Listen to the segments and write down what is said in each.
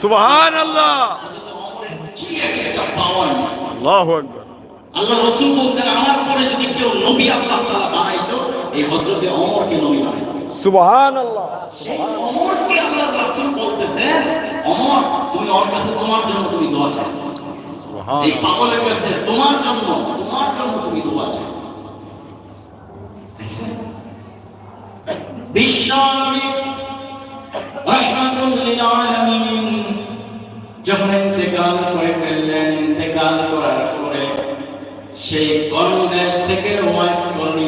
সুবহান আল্লাহ হযরত ওমরের কি একটা পাওয়ার আল্লাহু আকবার। আল্লাহ রাসূল বলছেন আমার পরে যদি কেউ নবী আল্লাহ তাআলা বানাইতো এই হযরতে ওমরকে নবী বানাইতো। সুবহান আল্লাহ ওমরকে আল্লাহ রাসূল বলতেছেন ওমর তুমি ওর কাছে তোমার জন্য তুমি দোয়া চাও। সুবহান এই পাগলের কাছে তোমার জন্য তোমার জন্য তুমি দোয়া চাও। দেখছেন? যখন ইন্তেকাল করে ফেললেন ইন্তেকাল করার পরে সেই কর্মদেশ থেকে ওয়াইস কর্মী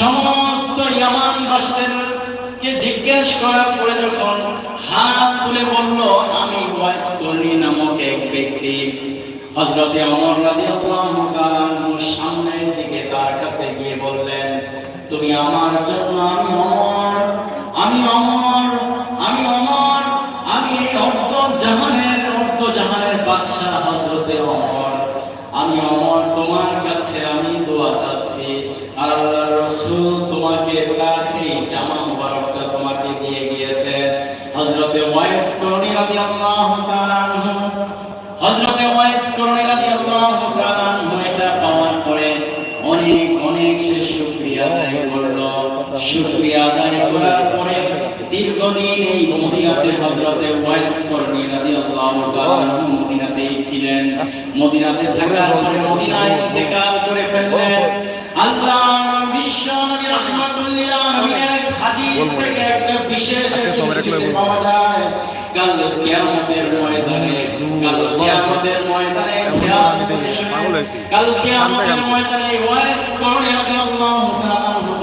সমস্ত ইয়ামানবাসীদেরকে জিজ্ঞেস করার পরে যখন হাত তুলে বলল, আমি ওয়াইস কর্ণী নামক এক ব্যক্তি। হযরতে ওমর রাদিয়াল্লাহু তাআলা আনহুর সামনের দিকে তার কাছে গিয়ে বললেন, তুমি আমার জন্য, আমি অমর আমি অমর আমি অমর আমি এই অর্ধ জাহানের অর্ধ জাহানের বাদশাহ হযরতে ওমর। আমি অমর তোমার কাছে আমি দোয়া চাচ্ছি। আর রাসূল তোমাকে তার এই জামা মুবারকটা তোমাকে দিয়ে গিয়েছে। হযরতে ওয়াইস করণী রাদিয়াল্লাহু তাআলা আনহু। হযরতে ওয়াইস করণী রাদিয়াল্লাহু তাআলা আনহু এটা পাওয়ার পরে অনেক অনেক সে শুকরিয়া আদায় করল। শুকরিয়া আদায় করার পরে দীর্ঘদিন এই মদিনাতে হযরতে ওয়াইস করণী রাদিয়াল্লাহু তাআলা আনহু মদিনাতেই ছিলেন। মদিনাতে থাকার পরে মদিনায় ইন্তেকাল করে ফেললেন। আল্লাহ পাগল হয়েছি।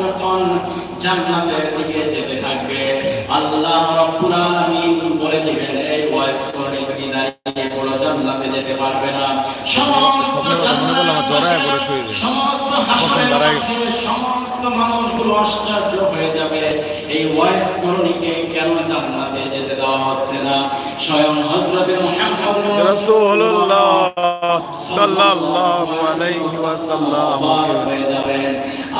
যখন জান্নাতের দিকে যেতে থাকবে আল্লাহ রব্বুল আলামিন যেতে পারবে না। সমস্ত। সমস্ত সমস্ত মানুষগুলো আশ্চর্য হয়ে যাবে। এই ওয়াইস করণীকে কেন জান্নাতে যেতে দেওয়া হচ্ছে না? স্বয়ং হযরতে মুহাম্মদ রাসূলুল্লাহ সাল্লাল্লাহু আলাইহি ওয়াসাল্লাম হয়ে যাবেন।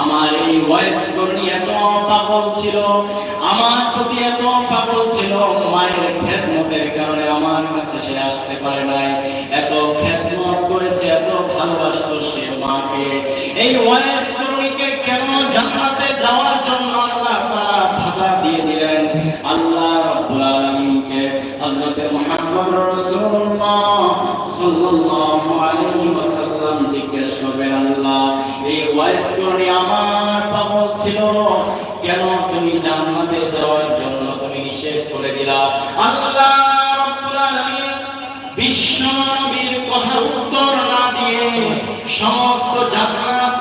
আমার এই ওয়াইস করণী এত পাগল ছিল, আমার প্রতি এত পাগল ছিল, মায়ের খেদমতের কারণে আমার কাছে সে আসতে পারে নাই। এত খেদমত করেছে, এত ভালোবাসত সে মাকে। এই ওয়াইস করণীকে কেন জান্নাতে যাওয়ার জন্য আল্লাহ তারা ভাতা দিয়ে দিলেন? আল্লাহ সমস্ত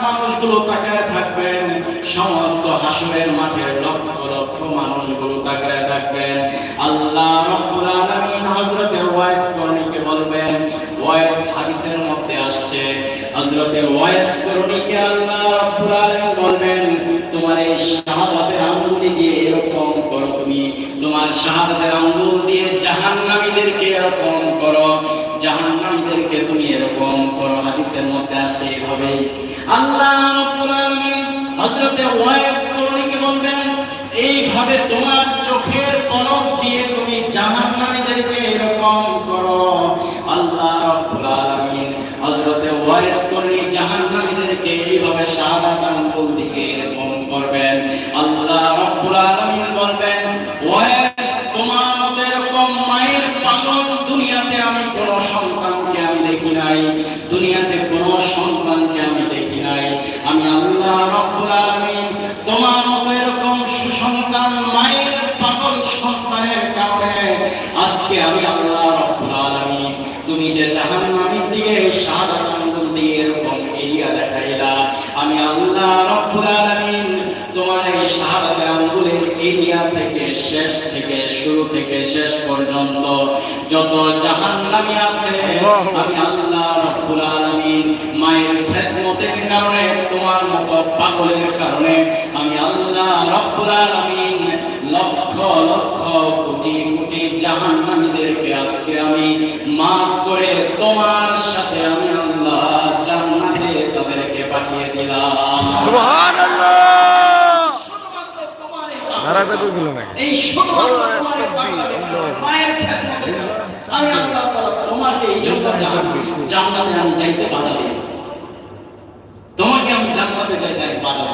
মানুষগুলো তাকায় থাকবেন সমস্ত মাঠের লক্ষ লক্ষ মানুষগুলো তাকায় থাকবেন আল্লাহ রাব্বুল আলামিন হযরতে ওয়াইস করণীকে বলবেন ওয়াইস হাদিসের মধ্যে আসছে হযরতে ওয়াইস করণীকে আল্লাহ রাব্বুল আলামিন বলবেন, তোমার এই শাহাদাতের আঙ্গুলি দিয়ে এরকম করো তুমি। তোমার শাহাদাতের আঙ্গুল দিয়ে জাহান্নামীদেরকে এরকম করো। জাহান্নামীদেরকে তুমি এরকম করো। হাদিসের মধ্যে আসছে এইভাবে আল্লাহ রাব্বুল আলামিন হযরতে ওয়াইস করণীকে বলবেন, এইভাবে তোমার চোখের পলক দিয়ে তুমি জাহান্নামীদেরকে এরিয়া থেকে শেষ থেকে শুরু থেকে শেষ পর্যন্ত যত জাহান্নামী আছে আমি আল্লাহ রাব্বুল আলামিন মায়ের খেদমতের কারণে তোমার মতো পাগলের কারণে আমি আল্লাহ রাব্বুল আলামিন লক্ষ লক্ষ কোটি কোটি জাহান্নামীদেরকে আজকে আমি মাফ করে তোমার সাথে আমি আল্লাহ জান্নাতে তাদেরকে পাঠিয়ে দিলাম। সুবহানাল্লাহ শুধুমাত্র তোমার এই নারা তাকবীরগুলো নাকি এই শুধুমাত্র আল্লাহ, তোমার এই তাকবীর, পাগলের কারণে, আমি আল্লাহ তোমাকে এই জন্য জান্নাতে আমি যাইতে বাধা দিয়েছি। তোমাকে আমি যাইতে আমি বাধা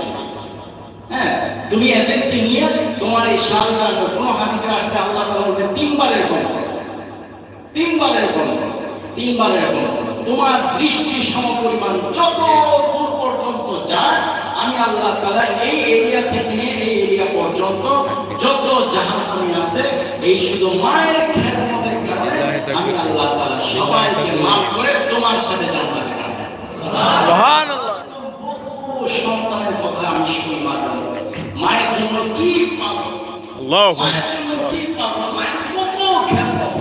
হ্যাঁ তুমি এদেরকে নিয়ে তোমার এই শাহজাহান কোন হাদিসে আসছে আল্লাহ তাআলা বলতে তিনবার এরকম করো। তিনবার এরকম তিনবার এরকম তোমার দৃষ্টি সমপরিমাণ যত দূর পর্যন্ত যায় আমি আল্লাহ তাআলা এই এরিয়া থেকে নিয়ে এই এরিয়া পর্যন্ত যত জাহান্নামী আছে এই শুধু মায়ের খেদমতের কারণে আমি আল্লাহ তাআলা সবাইকে মাফ করে তোমার সাথে জান্নাতে সুবহানাল্লাহ। বহু সন্তানের কথা আমি শুনি মাঝে মায়ের জন্য কি পাবো আল্লাহু মায়ের জন্য কি পাবো মায়ের কত খেদমত?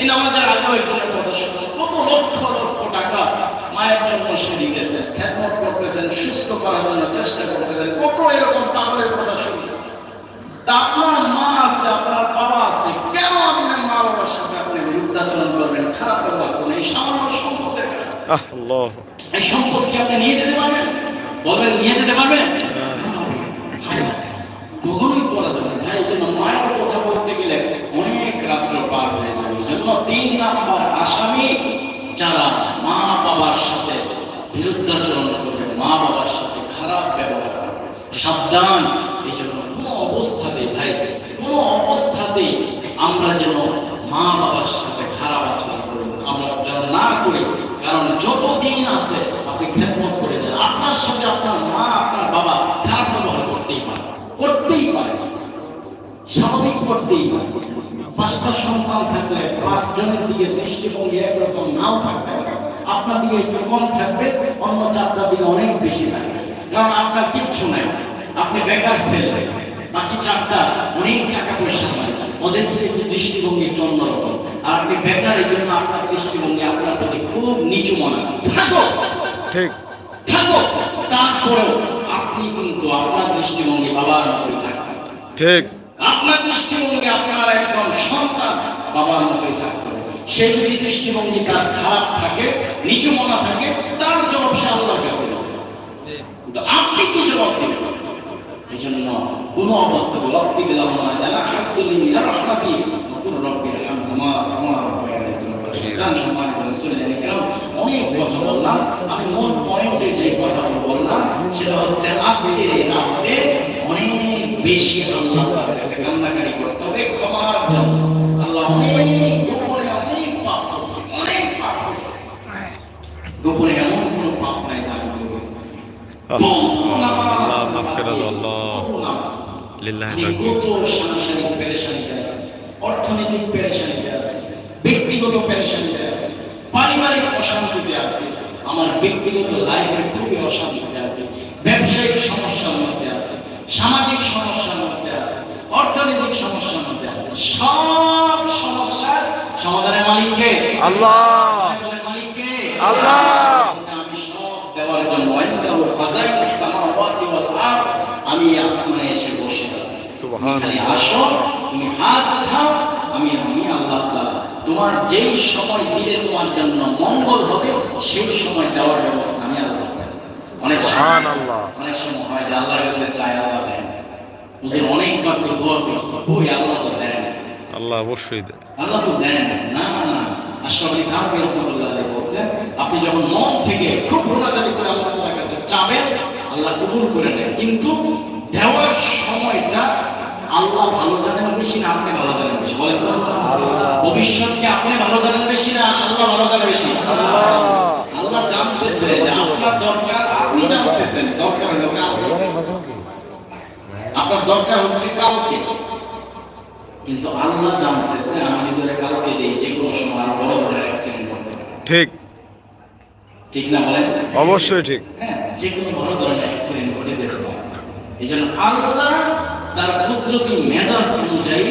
এই নামাজের আগেও একজনের কথা শুনলাম কত লক্ষ লক্ষ টাকা মায়ের জন্য সে দিতেছেন খেদমত করতেছেন সুস্থ করার জন্য চেষ্টা করতেছেন। কত এরকম পাগলের কথা শুনি তা আপনার মা আছে আপনার বাবা আছে কেন আপনার মা বাবার সাথে আপনি বিরুদ্ধাচরণ করবেন? খারাপ ব্যবহার করবেন এই সামান্য সম্পদের এই সম্পদ কি আপনি নিয়ে যেতে পারবেন? বলবেন নিয়ে যেতে পারবেন? ভাই, কখনোই করা যাবে ভাই জন্য মায়ের কথা বলতে গেলে অনেক রাত্র পার হয়ে যাবে এই জন্য তিন নাম্বার আসামি যারা মা বাবার সাথে বিরুদ্ধাচরণ মা বাবার সাথে খারাপ ব্যবহার করবে। সাবধান। এই জন্য কোনো অবস্থাতেই ভাই, কোনো অবস্থাতেই আমরা যেন মা বাবার সাথে খারাপ আচরণ করি আমরা যেন না করি। কারণ যতদিন আছে আপনি খেদমত করে যান। আপনার সাথে আপনার মা, আপনার বাবা খারাপ ব্যবহার করতেই পারে। করতেই পারে। স্বাভাবিক করতেই পারে। পাঁচটা সন্তান থাকলে পাঁচজনের দিকে দৃষ্টিভঙ্গি একরকম নাও থাকতে পারে। আপনার দিকে একটু কম থাকবে অন্য চারটার দিকে অনেক বেশি থাকবে কারণ আপনার কিচ্ছু নাই। আপনি বেকার ছেলে। বাকি চারটা অনেক টাকা পয়সা পায় ওদের দিকে একটু দৃষ্টিভঙ্গি একটু অন্যরকম। আর আপনি বেকার এই জন্য আপনার দৃষ্টিভঙ্গি আপনার প্রতি খুব নিচু মনে হয়। থাকো! ঠিক। থাকো! তারপরেও আপনি কিন্তু আপনার দৃষ্টিভঙ্গি বাবার মতোই থাকবেন। ঠিক। আপনার দৃষ্টিভঙ্গি আপনার একদম সন্তান বাবার মতোই থাকতে সেই যদি দৃষ্টিভঙ্গি তার খারাপ থাকে নিচু মনা থাকে তার জবাব সে আল্লাহর কাছে কিন্তু আপনি কি জবাব দেবেন? এই জন্য কোন অবস্থাতে দিলাম না হাসুলি রহমাতি। রব্বির রব্বায়ানি সগীরা গান জানি কেন অনেক কথা বললাম। আমি মূল পয়েন্টে যে কথাগুলো বললাম সেটা হচ্ছে আজকে রাতে অনেক বেশি আল্লাহ তাআলার কাছে কান্নাকারি করতে হবে ক্ষমার জন্য। আল্লাহ অনেক গোপনে অনেক পাপ করছে অনেক পাপ করছে গোপনে এমন কোনো পাপ নাই যা আমি করব না। আল্লাহ মাফ করে দাও আল্লাহ লিল্লাহি কত সাংসারিক পেরেশানিতে আছি অর্থনৈতিক পেরেশানিতে আছি ব্যক্তিগত পেরেশানিতে আছি পারিবারিক অশান্তিতে আছি আমার ব্যক্তিগত লাইফে খুবই অশান্তিতে আছি ব্যবসায়িক সমস্যার মধ্যে আছি সামাজিক সমস্যার মধ্যে আছি অর্থনৈতিক সমস্যার মধ্যে আছি সব সমস্যার সমাধানের মালিককে। আল্লাহ। মালিককে। আল্লাহ আমি সব দেওয়ার জন্য ওয়াইন্দাহু খাযাইনুস সামাওয়াতি ওয়াল আরদ আমি আসমানে এসে বসে আছি। তুমি আসো তুমি হাত উঠাও আমি আমি আল্লাহ তোমার যেই সময় দিলে তোমার জন্য মঙ্গল হবে সেই সময় দেওয়ার ব্যবস্থা আমি আল্লাহ অনেক সময়- অনেক সময় হয় যে আল্লাহর কাছে চাই আল্লাহ দেন। বুঝলি অনেকবার তো দোয়া করছি ওই আল্লাহ তো দেন আল্লাহ অবশ্যই দেয় আল্লাহ তো দেন না। না আশরাফ থানভী রহমতুল্লাহ বলছেন আপনি যখন মন থেকে খুব মোনাজাতি করে আল্লাহ তাআলার কাছে চাবেন আল্লাহ কবুল করে নেয়। কিন্তু দেওয়ার সময়টা আল্লাহ ভালো জানেন বেশি না আপনি ভালো জানেন বেশি? বলেন তো। ভবিষ্যৎকে আপনি ভালো জানেন বেশি না আল্লাহ ভালো জানেন বেশি? আল্লাহ জানতেছে যে আপনার দরকার আপনি জানতেছেন দরকার হলো আপনার দরকার হচ্ছে কালকে কিন্তু আল্লাহ জানতেছে আমি যদি কালকে দিই যে কোনো সময় আরও বড় ধরনের অ্যাক্সিডেন্ট করতে ঠিক। ঠিক না বলেন? অবশ্যই ঠিক। হ্যাঁ। যে কোনো বড় ধরনের অ্যাক্সিডেন্ট ঘটে যেতে পারে এই জন্য আল্লাহ তার কুদরতি মেজাজ অনুযায়ী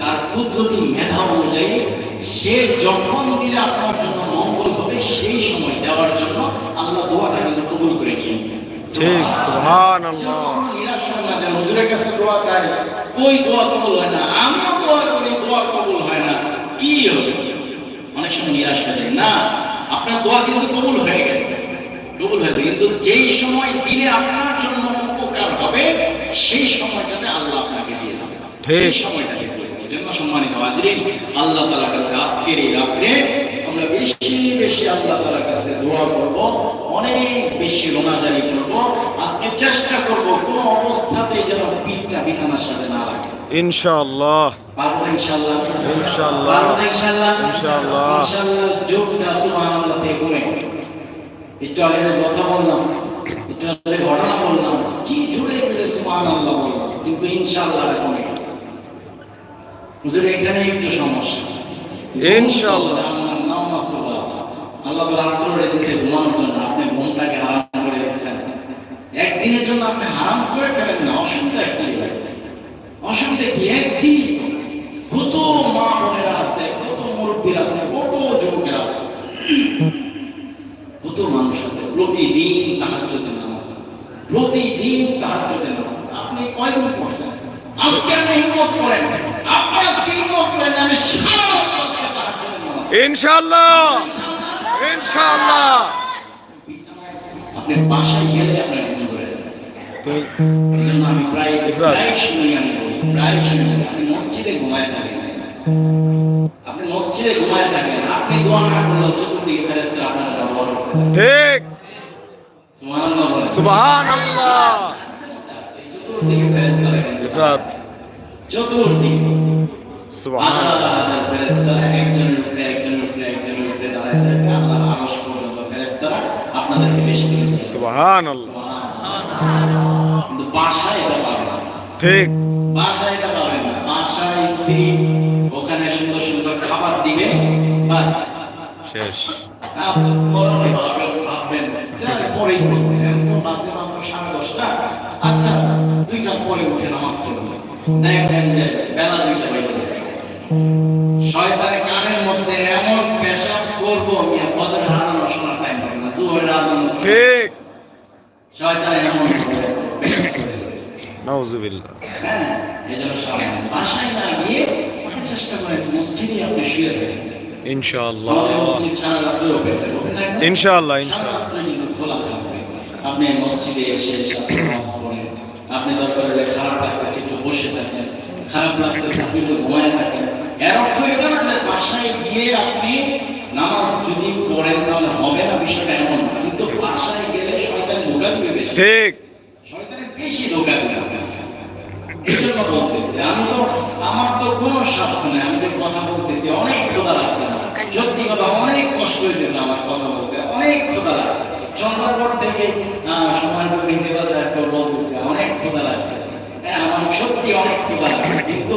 তার কুদরতি মেধা অনুযায়ী সে যখন দিলে আপনার জন্য মঙ্গল হবে সেই সময় দেওয়ার জন্য আল্লাহ দোয়াটা কিন্তু কবুল করে নিয়েছে ঠিক সুবহানাল্লাহ। নিরাশ হয় না যে হুজুরের কাছে দোয়া চাই কই দোয়া কবুল হয় না? আমিও দোয়া করি দোয়া কবুল হয় না। কি হবে? অনেক সময় নিরাশ হয়ে যায় না আপনার দোয়া কিন্তু কবুল হয়ে গেছে। কবুল হয়েছে কিন্তু যেই সময় দিলে আপনার জন্য উপকার হবে সেই সময়টাতে আল্লাহ আপনাকে দিয়ে দেবে। সেই দিয়ে দেবে। জন্য সম্মানিত হাজরিন আল্লাহ তাআলার কাছে আজকের এই রাত্রে আমরা বেশি বেশি আল্লাহ তাআলার কাছে দোয়া করব। অনেক বেশি রোনাজারি করব। আজকে চেষ্টা করব কোনো অবস্থাতেই যেন পিঠটা বিছানার সাথে না লাগে ইনশাআল্লাহ। পারব ইনশাআল্লাহ? ইনশাআল্লাহ। ইনশাআল্লাহ? ইনশাআল্লাহ। ইনশাআল্লাহ। যোগটা সুবহানাল্লাহ কমে গেছে একটু আগে যে কথা বললাম একটু আগে ঘটনা বললাম কি জুড়ে গেলে সুবহানাল্লাহ বললাম কিন্তু ইনশাআল্লাহ কমে গেল হুজুর এখানে একটু সমস্যা। ইনশাআল্লাহ। আল্লাহ তো রাত করে দিয়েছে ঘুমানোর জন্য। আপনি ঘুমটাকে হারাম করে দিচ্ছেন একদিনের জন্য আপনি হারাম করে ফেলেন না অসুবিধা কি হয়েছে অসুবিধা কি? একদিন কত মা বোনেরা আছে কত মুরব্বীর আছে কত যুবকের আছে কত মানুষ আছে প্রতিদিন তাহাজ্জুদের নামাজ প্রতিদিন তাহাজ্জুদের নামাজ আপনি কয়দিন পড়ছেন? আজকে আপনি হিম্মত করেন আপনি আজকে হিম্মত করেন আমি সারা রাত আজকে তাহাজ্জুদের নামাজ ইনশাআল্লাহ! ইনশাআল্লাহ! আপনি বাসায় গেলে আপনার আমি প্রায় প্রায় শুনি আমি বলি প্রায় শুনি আপনি মসজিদে ঘুমায় থাকেন আপনি মসজিদে ঘুমায় থাকেন। আপনি দোয়া না করলে চতুর্দিকে আপনার দোয়া ঠিক। সুবহানাল্লাহ। কিন্তু ইফরাত চতুর্দিকে হাজার সুবহানাল্লাহ। হাজার ফেরেশতারা একজনের উপরে একজনের উপরে একজনের উপরে দাঁড়ায় থাকে আল্লাহ আরশ পর্যন্ত ফেরেশতারা আপনাদেরকে বেশি করে দিবে। সুবহানাল্লাহ। কিন্তু বাসায় এটা পাবে না ঠিক বাসায় এটা পাবে না। বাসায় স্ত্রী ওখানে সুন্দর সুন্দর খাবার দিবে বাস শেষ আপনি ভাববেন যে পরেই করবেন বাজে মাত্র সাড়ে দশটা। আচ্ছা দুইটার পরে উঠে নামাজ দেখবেন যে বেলা দুইটা বেজে। শয়তানের কানের মধ্যে এমন পেশাব করব মিয়া ফজরের আজান শোনার টাইম হবে না জোহরের আজান ঠিক। শয়তান এমন নাউজুবিল্লাহ। হ্যাঁ এই সাবধান। বাসায় না গিয়ে চেষ্টা করেন মসজিদে আপনি শুয়ে থাকেন। ইনশাআল্লাহ। আমাদের মসজিদ সারা রাত্রে ওপেন থাকে ওপেন থাকে না? ইনশাআল্লাহ, ইনশাআল্লাহ। রাত্রে কিন্তু খোলা থাকবে আপনি মসজিদে এসে নামাজ পড়েন। আপনি দরকার হলে খারাপ লাগতেছে একটু বসে থাকেন। খারাপ লাগতেছে আপনি একটু ঘুমায় থাকেন। এর অর্থ এটা না যে বাসায় গিয়ে আপনি নামাজ যদি পড়েন তাহলে হবে না বিষয়টা এমন কিন্তু বাসায় গেলে শয়তান ধোকা দিবে বেশি। ঠিক। শয়তানের বেশি ধোকা দিবে এই জন্য বলতেছি আমি তো আমার তো কোনো স্বার্থ নেই। আমি যে কথা বলতেছি অনেক খোদা লাগছে আমার। সত্যি কথা অনেক কষ্ট হইতেছে আমার কথা বলতে। অনেক খোদা লাগছে। সন্ধ্যার পর থেকে সময় প্রিন্সিপাল সাহেবকে বলতেছে অনেক খোদা লাগছে। হ্যাঁ আমার সত্যি অনেক খোদা লাগছে কিন্তু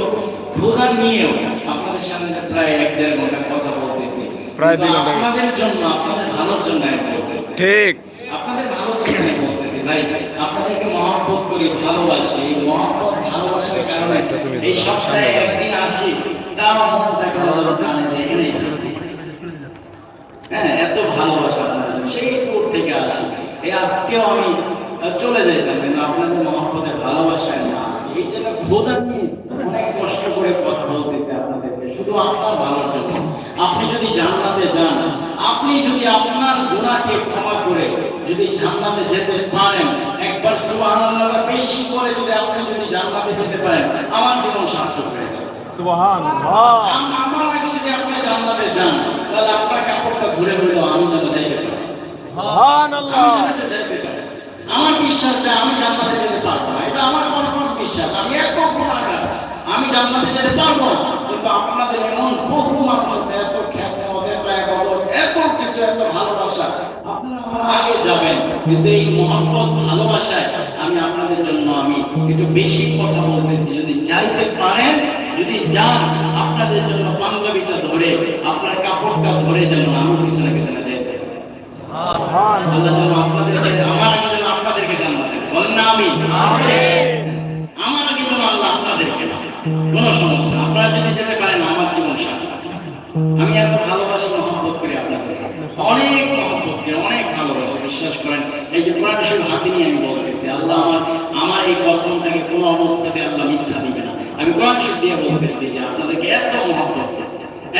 খোদা নিয়েও আপনাদের সামনে প্রায় এক দেড় ঘণ্টা কথা বলতেছি প্রায় দুই ঘণ্টা আপনাদের জন্য আপনাদের ভালোর জন্য আমি বলতেছি। ঠিক। আপনাদের ভালো জন্য বলতেছি ভাই আপনাদেরকে মহব্বত করি ভালোবাসি। এই মহব্বত ভালোবাসার কারণে এই সপ্তাহে একদিন আসি তাও টানে যে এখানেই থাকি। হ্যাঁ এত ভালোবাসা আপনাদের সেই দূর থেকে আসি? এই আজকেও আমি চলে যেতাম কিন্তু আপনাদের ভালোবাসায় আমি আসি এই জন্য খোদা নিয়ে অনেক কষ্ট করে কথা বলতেছি আপনাদেরকে শুধু আপনার ভালোর জন্য। আপনি যদি জান্নাতে যান আপনি যদি আপনার গুনাহকে ক্ষমা করে যদি জান্নাতে যেতে পারেন একবার সুবহানাল্লাহ বেশি করে যদি আপনি যদি জান্নাতে যেতে পারেন আমার জীবন সার্থক হয়ে যাবে। সুবহানাল্লাহ। আমার আগে যদি আপনি জান্নাতে যান তাহলে আপনার কাপড়টা ধরে হইল আমি যেন যাইতে পারি। আমার বিশ্বাস যে আমি জান্নাতে যেতে পারব না। এটা আমার কনফার্ম বিশ্বাস। আমি এত গুণাগার আমি জান্নাতে যেতে পারব না। কিন্তু আপনাদের এমন বহু মানুষ আছে এত খ্যাত। পদত্যাগ অদর এত কিছু এত ভালোবাসা আপনারা আমার আগে যাবেন। কিন্তু এই মহব্বত ভালোবাসায় আমি আপনাদের জন্য আমি একটু বেশি কথা বলতেছি। যদি যাইতে পারেন যদি যান আপনাদের জন্য পাঞ্জাবিটা ধরে আপনার কাপড়টা ধরে যেন আমি পিছনে পিছনে যাই। আল্লাহ যেন আপনাদেরকে আমার আগে যেন আপনাদেরকে জানাতে বলেন না আমি। আমার আগে যেন আল্লাহ আপনাদেরকে কোনো সমস্যা আপনারা যদি যেতে পারেন অনেক মহব্বত দিয়ে অনেক ভালোবাসে, বিশ্বাস করেন। এই যে কোরআন শরীফ হাতে নিয়ে আমি বলতেছি আল্লাহ আমার আমার এই কসম থেকে, কোনো অবস্থাতে আল্লাহ মিথ্যা দিবে না। আমি কোরআন শরীফ দিয়ে বলতেছি যে আপনাদেরকে এত মহব্বত,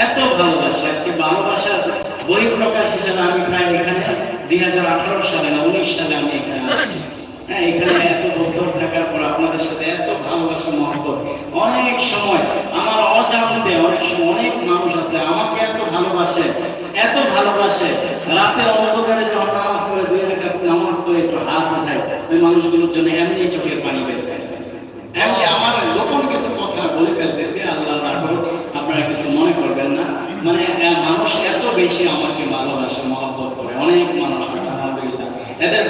এত ভালোবাসে, আজকে ভালোবাসার বই প্রকাশ হিসাবে আমি প্রায় এখানে দুই হাজার আঠারো সালে না, উনিশ সালে আমি এখানে আসছি। হ্যাঁ এখানে এত বছর থাকার পর আপনাদের সাথে এত ভালোবাসা, মহব্বত। অনেক সময় আমার অজানতে, অনেক সময় অনেক মানুষ আছে, আমাকে এত ভালোবাসে এত ভালোবাসে। রাতে অন্ধকারে যখন নামাজ করে দুই রাকাত নামাজ করে একটু হাত উঠায়, ওই মানুষগুলোর জন্য এমনি চোখের পানি বের হয়ে। এমনি আমার কিছু কথা বলে আল্লাহ রাখো আপনারা কিছু মনে করবেন না। মানে মানুষ এত বেশি আমাকে ভালোবাসে, মহব্বত করে। অনেক মানুষ আছে, আলহামদুলিল্লাহ। এদের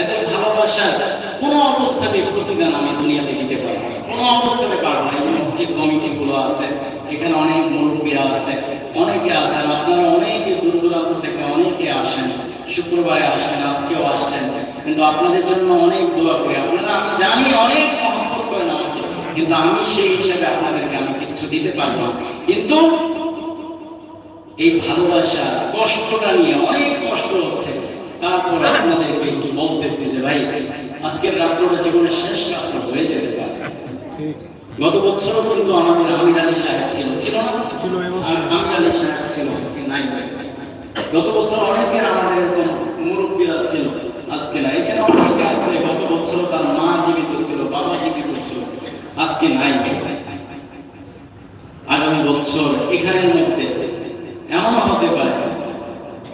এদের ভালোবাসার কোনো অবস্থাতে প্রতিদান আমি দুনিয়াতে দিতে পারব। কোনো অবস্থাতে পারব না। এই যে মসজিদ কমিটি গুলো আছে, এখানে অনেক মুরব্বীরা আছে। অনেকে আছেন, আপনারা অনেকে দূর দূরান্ত থেকে অনেকে আসেন, শুক্রবারে আসেন, আজকেও আসছেন, কিন্তু আপনাদের জন্য অনেক দোয়া করি। আপনারা, আমি জানি অনেক মহব্বত করেন আমাকে, কিন্তু আমি সেই হিসাবে আপনাদেরকে আমি কিচ্ছু দিতে পারব না। কিন্তু এই ভালোবাসা, কষ্টটা নিয়ে অনেক কষ্ট হচ্ছে। তারপর আপনাদেরকে একটু বলতেছি যে, ভাই, আজকের রাত্রটা জীবনের শেষ রাত্র হয়ে যেতে পারে। গত বছরও কিন্তু আমাদের আমির আলী সাহেব ছিল ছিল না? বছর। আমির আলী সাহেব ছিল আজকে নাই গত বছর অনেকের আমাদের এরকম মুরব্বীরা ছিল আজকে না এখানে অনেকে আছে গত বছর তার মা জীবিত ছিল বাবা জীবিত ছিল আজকে নাই আগামী বছর এখানের মধ্যে এমন হতে পারে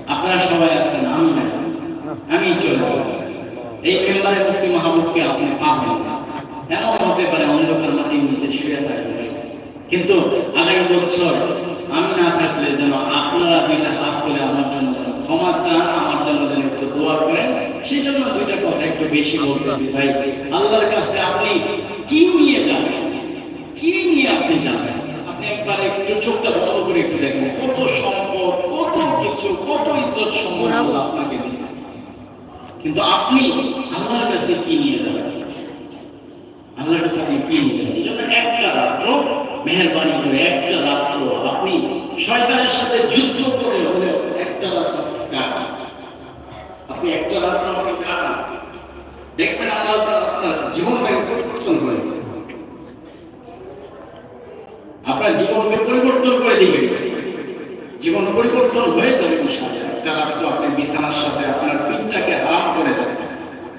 আপনারা সবাই আছেন আমি নাই আমি চলে। এই মেম্বারে মুফতি মাহবুবকে আপনি পাবেন এমন হতে পারে অন্ধকার মাটির নিচে শুয়ে থাকবে। কিন্তু আগামী বছর আমি না থাকলে যেন আপনারা দুইটা হাত তুলে আমার জন্য ক্ষমা চান, আমার জন্য যেন একটু দোয়া করেন সেই জন্য দুইটা কথা একটু বেশি বলতেছি। ভাই, আল্লাহর কাছে আপনি কি নিয়ে যাবেন? কি নিয়ে আপনি যাবেন? কত সম্পদ, কত কিছু, কত ইজ্জত সম্মান আপনাকে দিয়েছে। কিন্তু আপনি আল্লাহর কাছে কি নিয়ে যাবেন? আল্লাহর কাছে আপনি এই জন্য একটা রাত্র মেহরবানি করে, একটা রাত্র আপনি শয়তানের সাথে যুদ্ধ করে হলেও একটা রাত্র কাটান। আপনি একটা রাত্র আমাকে কাটান। দেখবেন আল্লাহ আপনার জীবনটাকে পরিবর্তন করে। আপনার জীবনকে পরিবর্তন করে দিবে জীবন পরিবর্তন হয়ে যাবে একটা রাত্র আপনি বিছানার সাথে আপনার পিঠটাকে আরাম করে দেন।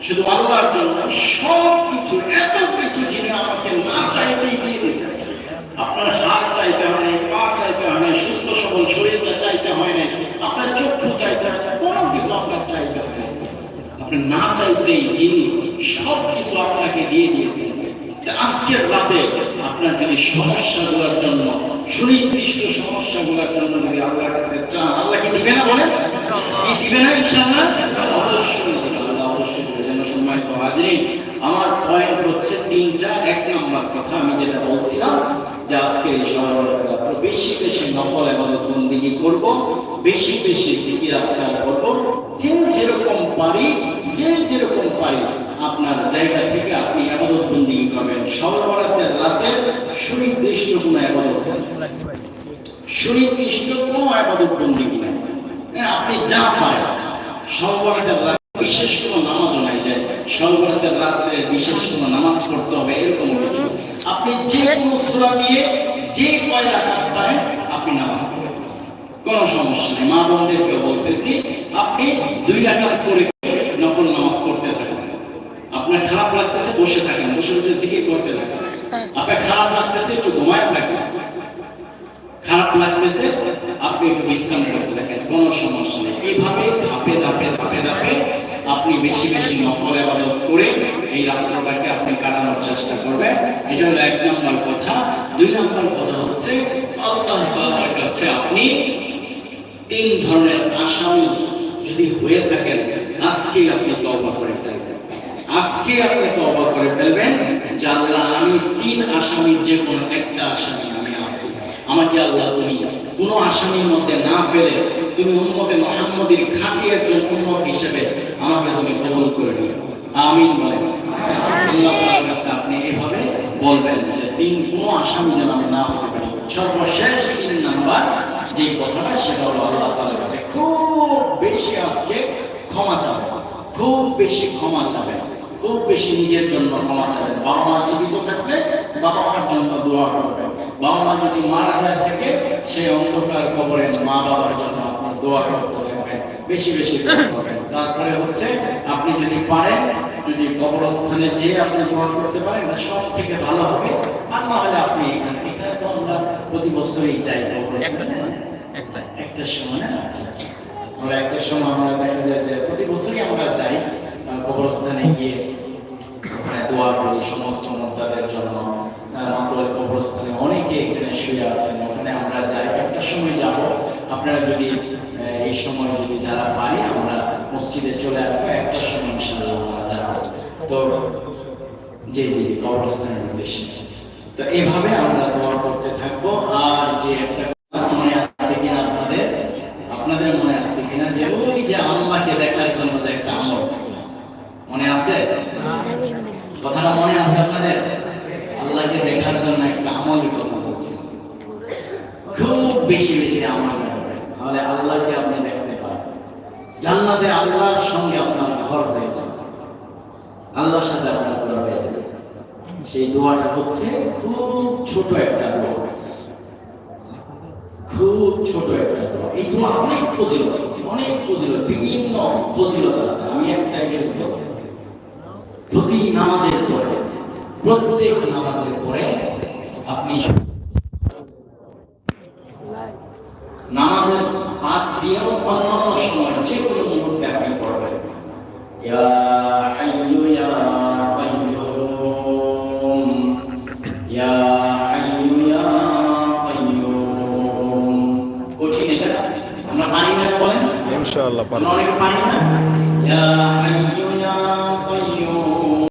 শুধু আল্লাহর জন্য সব কিছু, এত কিছু যিনি আমাকে না চাইতেই দিয়ে দিয়েছেন আপনার হাত চাইতে হয় নাই, পা চাইতে হয় নাই, সুস্থ, সবল শরীরটা চাইতে হয় নাই, আপনার চক্ষু চাইতে হয় নাই, কোনো কিছু আপনার চাইতে হয় নাই। আপনি না চাইতেই যিনি সব কিছু আপনাকে দিয়ে দিয়েছেন। আজকের রাতে আপনার যদি সমস্যাগুলোর জন্য, সুনির্দিষ্ট সমস্যাগুলোর জন্য যদি আল্লাহর কাছে চান, আল্লাহ কি দিবে না বলেন? কি দিবে না ইনশাআল্লাহ? অবশ্যই। আল্লাহ সম্মানিত হাজিরিন আমার পয়েন্ট হচ্ছে তিনটা। এক নম্বর কথা আমি যেটা বলছিলাম যে আজকে এই সরবরাহ বেশি বেশি নকল এবাদত বন্দিগি করব? বেশি বেশি জিকির আজকার করব। যে যেরকম পারি যে যেরকম পারি আপনার জায়গা থেকে আপনি আবাদত বন্দিগি করবেন? সর্বরাতের রাতে সুনির্দিষ্ট কোনো আবাদত সুনির্দিষ্ট কোনো আবাদত বন্দিগি নাই। হ্যাঁ, আপনি যা পারেন সর্বরাতের রাতে বিশেষ কোনো নামাজও নাই যে সর্বরাতের রাত্রে বিশেষ কোনো নামাজ পড়তে হবে এরকম কিছু। আপনি যে কোনো সূরা দিয়ে যে কয় রাকাত পারেন আপনি নামাজ পড়েন। কোনো সমস্যা নেই। মা বোনদেরকে বলতেছি আপনি দুই রাকাত করে নফল নামাজ পড়তে থাকেন। আপনার খারাপ লাগতেছে বসে থাকেন। বসে বসে জিকির করতে থাকেন। আপনার খারাপ লাগতেছে একটু ঘুমায় থাকেন। খারাপ লাগতেছে, আপনি একটু বিশ্রাম করতে থাকেন কোনো সমস্যা নেই। এইভাবে ধাপে ধাপে ধাপে ধাপে আপনি বেশি বেশি নকল আবাদত করে এই রাত্রটাকে আপনি কাটানোর চেষ্টা করবেন। এটা হলো এক নম্বর কথা। দুই নম্বর কথা হচ্ছে, আল্লাহ তাআলার কাছে আপনি তিন ধরনের আসামি যদি হয়ে থাকেন আজকে আপনি তওবা করে ফেলবেন। আজকে আপনি তওবা করে ফেলবেন আল্লাহ আমি তিন আসামির যে কোনো একটা আসামি আমি আমাকে আল্লাহ তুমি কোনো আসামির মধ্যে না ফেলে তুমি উম্মতে মুহাম্মদের খাঁটি একজন উম্মত হিসেবে আমাকে তুমি কবুল করে নিও। আমিন কাছে আপনি এভাবে বলবেন যে তিন কোনো আসামি যেন আমি না হতে সর্বশেষ তিন নাম্বার যে কথাটা, সেটা হলো আল্লাহ কাছে খুব বেশি আজকে ক্ষমা চাওয়া খুব বেশি ক্ষমা চাবেন। খুব বেশি নিজের জন্য ক্ষমা চাবেন বাবা মা জীবিত থাকলে বাবা মার জন্য দোয়া করবেন বাবা মা যদি মারা যায় থাকে সেই অন্ধকার কবরে মা বাবার জন্য আপনি দোয়া করতে থাকবেন বেশি বেশি দোয়া করবেন। তারপরে হচ্ছে আপনি যদি পারেন যদি কবরস্থানে যেয়ে আপনি দোয়া করতে পারেন সব থেকে ভালো হবে। আর না হলে আপনি এখানে এখানে তো আমরা প্রতি বছরই যাই একটা একটা সময় আচ্ছা আচ্ছা। আমরা একটা সময় আমরা দেখা যায় যে প্রতি বছরই আমরা যাই। কবরস্থানে গিয়ে ওখানে দোয়া করি সমস্ত মুদ্রাদের জন্য। মাতোয়ার কবরস্থানে অনেকে এখানে শুয়ে আছেন। ওখানে আমরা যাই, একটা সময় যাব। আপনারা যদি এই সময় যদি যারা পারি, আমরা মসজিদে চলে আসব। একটা সময় ইনশাআল্লাহ আমরা যাব। তো জি জি, কবরস্থানের উদ্দেশ্যে। তো এইভাবে আমরা দোয়া করতে থাকব। আর যে একটা কথা মনে আছে কিনা আপনাদের আপনাদের মনে আছে কিনা যে ওই যে আল্লাহকে দেখার জন্য যে একটা আমল মনে আছে কথাটা মনে আছে আপনাদের? আল্লাহকে দেখার জন্য একটা আমলের কথা বলছি খুব বেশি বেশি আমল তাহলে আল্লাহকে আপনি দেখতে পাবেন জান্নাতে আল্লাহর সঙ্গে আপনার ঘর হয়ে যাবে আল্লাহর সাথে আপনার ঘর হয়ে যাবে সেই দোয়াটা হচ্ছে খুব ছোট একটা দোয়া। খুব ছোট একটা দোয়া। এই দোয়া অনেক ফজিলত অনেক ফজিলত, বিভিন্ন ফজিলত আছে। আমি একটাই শুধু প্রতি নামাজের পরে প্রত্যেক নামাজের পরে আপনি নামাজের হাত দিয়েও অন্যান্য সময় যে কোনো মুহূর্তে আপনি পড়বেন। ইয়া ইয়া ইয়া ইয়া ইনশাআল্লাহ আমরা অনেকে পারি না? ইয়া